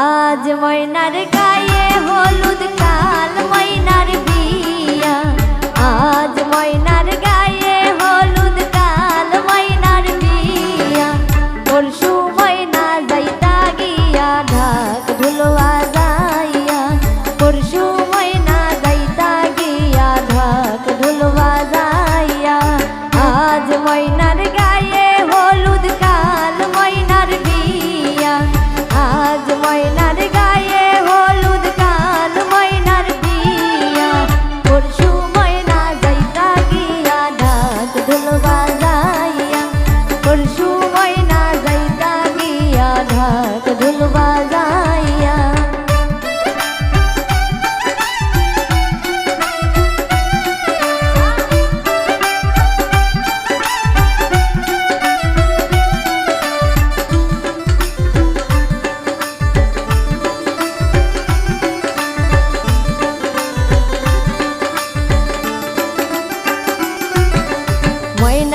আজ ময়নার গায়ে হলুদ কাল ময়নার বিয়া। আজ ময়নার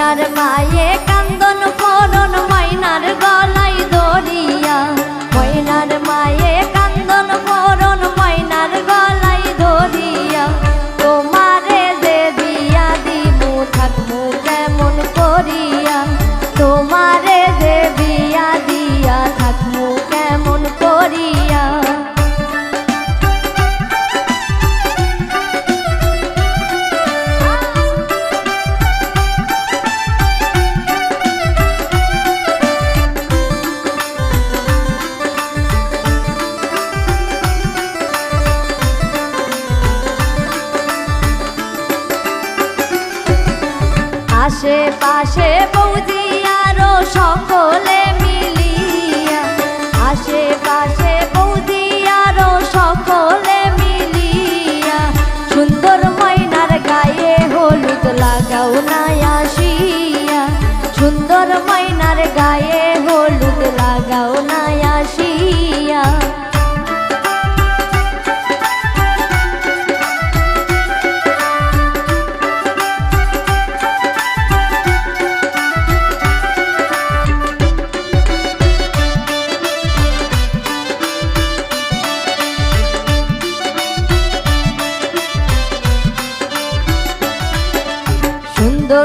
ময়নার মায়ে কান্দন করন মাইনার গলাই ধরিয়া। ময়নার মায়ে কান্দন করন মাইনার গলাই ধরিয়া। তোমারে যে দিয়া দিব থাকমু আশেপাশে বৌদি আরও সকলে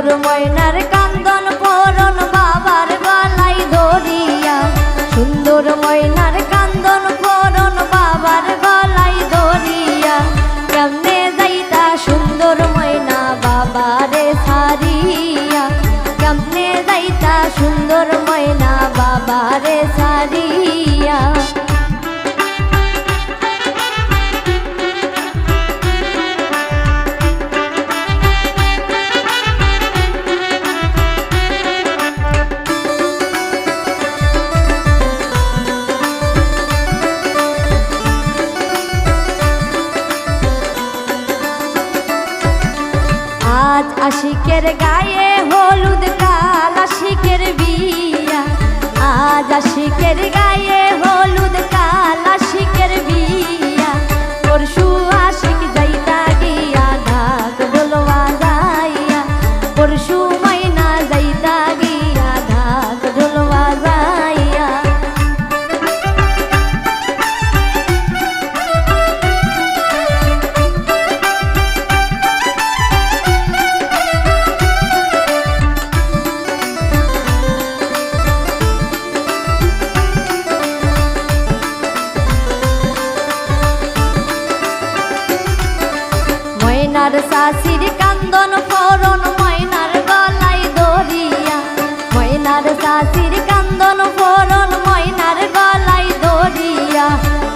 সুন্দর ময়নার কান্দন পরন বাবার গলাই ধরিয়া। সুন্দর ময়নার কান্দন পরন বাবার গলাই ধরিয়া। কেমনে যাইতা সুন্দর ময়না বাবারে সারিয়া কেমনে যাইতা সুন্দর ময়না বাবারে সারিয়া আশিকের গায়ে হলুদ কাল আশিকের বিয়া। আজ আশিকের গায়ে ময়নার শাশির কান্দন ফরন ময়নার গলাই দরিয়া ময়নার শাশির কান্দন ফরন ময়নার গলাই দরিয়া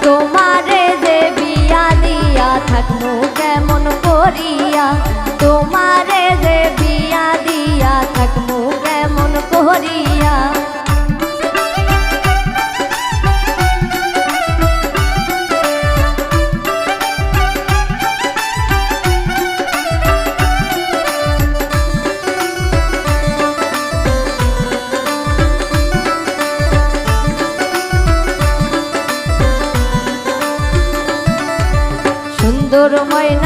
তোমারে যে বিয়া দিয়া থাকমু কেমন করিয়া? তোমারে যে বিয়া দিয়া থাকমু কেমন করিয়া? সুন্দর ময়নার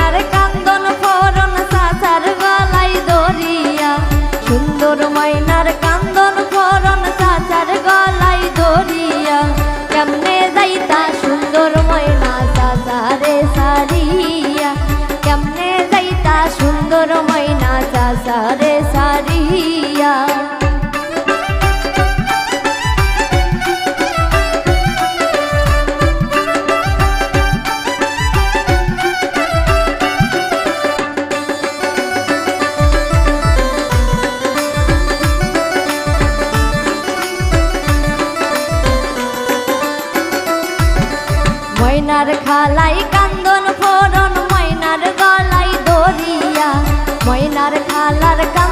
মইনার খালাই কান্দন ফোরন মইনার গলাই দরিয়া। মইনার খালার কান্দন